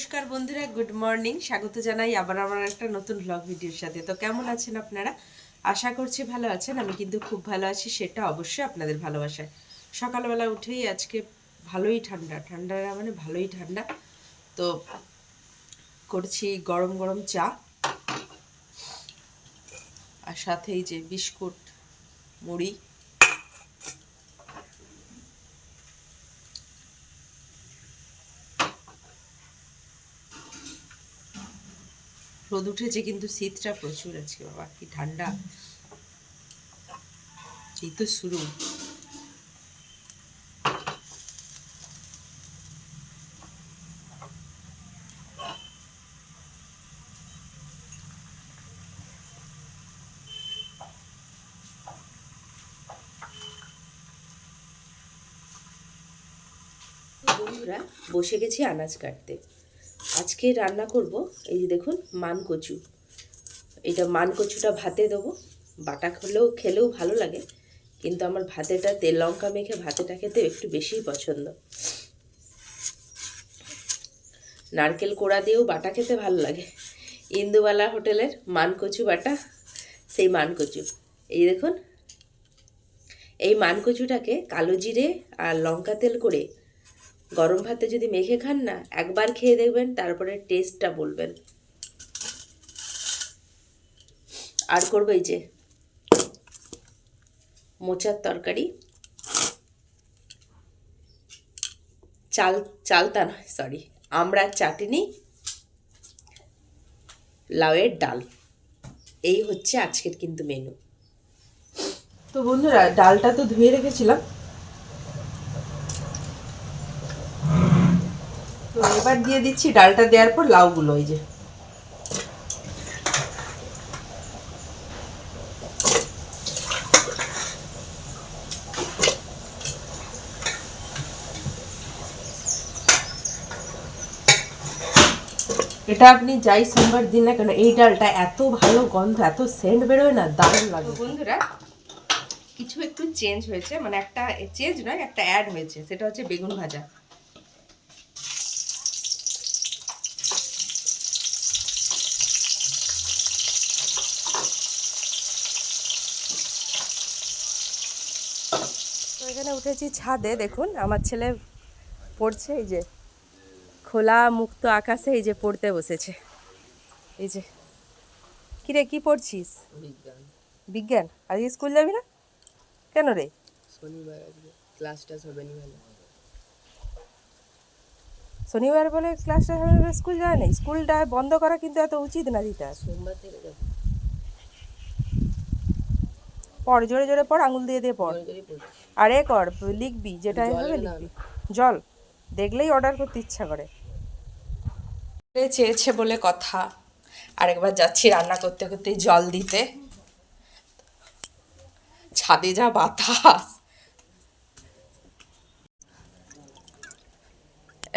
নমস্কার বন্ধুরা good morning স্বাগত জানাই আবার আমার একটা নতুন ব্লগ ভিডিওর সাথে। তো কেমন আছেন আপনারা? আশা করছি ভালো আছেন, আমি কিন্তু খুব ভালো আছি, সেটা অবশ্যই আপনাদের ভালোবাসায়। সকালবেলা উঠেই আজকে ভালোই ঠান্ডা। ঠান্ডা মানে ভালোই ঠান্ডা। তো করছি গরম গরম চা। আর সাথেই যে বিস্কুট, মুড়ি রোদ উঠেছে, কিন্তু শীতটা প্রচুর আছে বাবা, কি ঠান্ডা। এই তো শুরু। বসে গেছি আনাজ কাটতে। আজকে রান্না করব, এই যে দেখুন মান কচু এটা মান কচুটা ভাতে দেবো। বাটা খেলেও খেলেও ভালো লাগে, কিন্তু আমার ভাতেটা, তেল, লঙ্কা মেখে ভাতেটা খেতে একটু বেশিই পছন্দ। নারকেল কোড়া দিয়েও বাটা খেতে ভালো লাগে। ইন্দুবালা হোটেলের মান কচু বাটা, সেই মান কচু এই দেখুন, এই মান কচুটাকে কালো জিরে আর লঙ্কা তেল করে গরম ভাতে যদি মেখে খান না, একবার খেয়ে দেখবেন, তারপরে টেস্টটা বলবেন। আর করব এই যে, মোচার তরকারি। চাল, চালতা নয় সরি আমরা চাটনি, লাউয়ের ডাল। এই হচ্ছে আজকের কিন্তু মেনু তো বন্ধুরা, ডালটা তো ধুয়ে রেখেছিলাম। তো এবার দিয়ে দিচ্ছি ডালটা দেওয়ার পর লাউগুলো এই যে। এটা আপনি যাই সোমবার দিন না কেন এই ডালটা এত ভালো গন্ধ এত সেন্ট বেরোয় না দারুণ লাগে। বন্ধুরা কিছু একটু চেঞ্জ হয়েছে মানে একটা চেঞ্জ নয় একটা অ্যাড হয়েছে সেটা হচ্ছে বেগুন ভাজা। এখানে উঠেছি ছাদে দেখুন আমার ছেলে পড়ছে এই যে খোলা মুক্ত আকাশে এই যে পড়তে বসেছে। এই যে কিরে কি পড়ছিস? বিজ্ঞান। বিজ্ঞান? আজকে স্কুল যাবি না? কেন রে? শনিবার আজকে ক্লাসটা হবে নি ভালো। শনিবার বলে ক্লাসটা স্কুল যায় না স্কুলটা বন্ধ করা কিন্তু এত উচিত না দিতে সোমবার থেকে পড় জোরে জোরে পড় আঙুল দিয়ে দিয়ে পড়। আর এ কর লিখবি যেটা হবে লিখবি। জল দেখলেই অর্ডার করতে ইচ্ছা করে। চেয়েছে বলে কথা। আরেকবার যাচ্ছি রান্না করতে করতে জল দিতে। ছাদে যা বাতাস।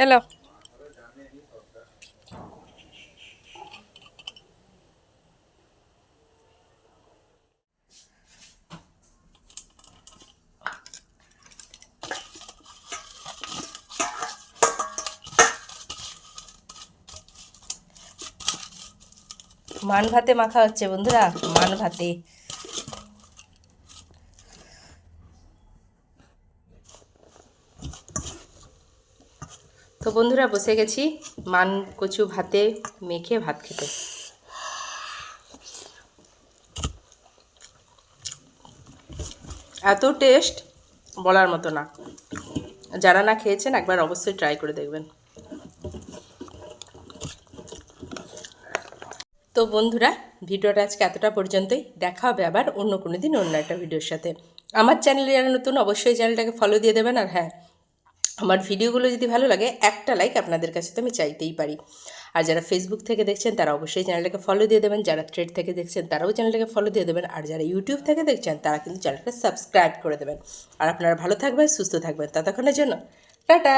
এলো। মান ভাতে মাখা হচ্ছে, বন্ধুরা মান ভাতে তো বন্ধুরা, বসে গেছি মান কচু ভাতে, মেখে ভাত খেতে। এত টেস্ট বলার মতো না। যারা না খেয়েছেন, একবার অবশ্যই ট্রাই করে দেখবেন। তো বন্ধুরা, ভিডিওটা আজকে এতটা পর্যন্তই। দেখা হবে আবার অন্য কোনো দিন, অন্য একটা ভিডিওর সাথে। আমার চ্যানেলে যারা নতুন, অবশ্যই চ্যানেলটাকে ফলো দিয়ে দেবেন। আর হ্যাঁ আমার ভিডিওগুলো যদি ভালো লাগে, একটা লাইক আপনাদের কাছে তো আমি চাইতেই পারি। আর যারা ফেসবুক থেকে দেখছেন, তারা অবশ্যই চ্যানেলটাকে ফলো দিয়ে দেবেন। যারা থ্রেড থেকে দেখছেন, তারাও চ্যানেলটাকে ফলো দিয়ে দেবেন। আর যারা ইউটিউব থেকে দেখছেন, তারা কিন্তু চ্যানেলটা সাবস্ক্রাইব করে দেবেন। আর আপনারা ভালো থাকবেন, সুস্থ থাকবেন। ততক্ষণের জন্য, টাটা!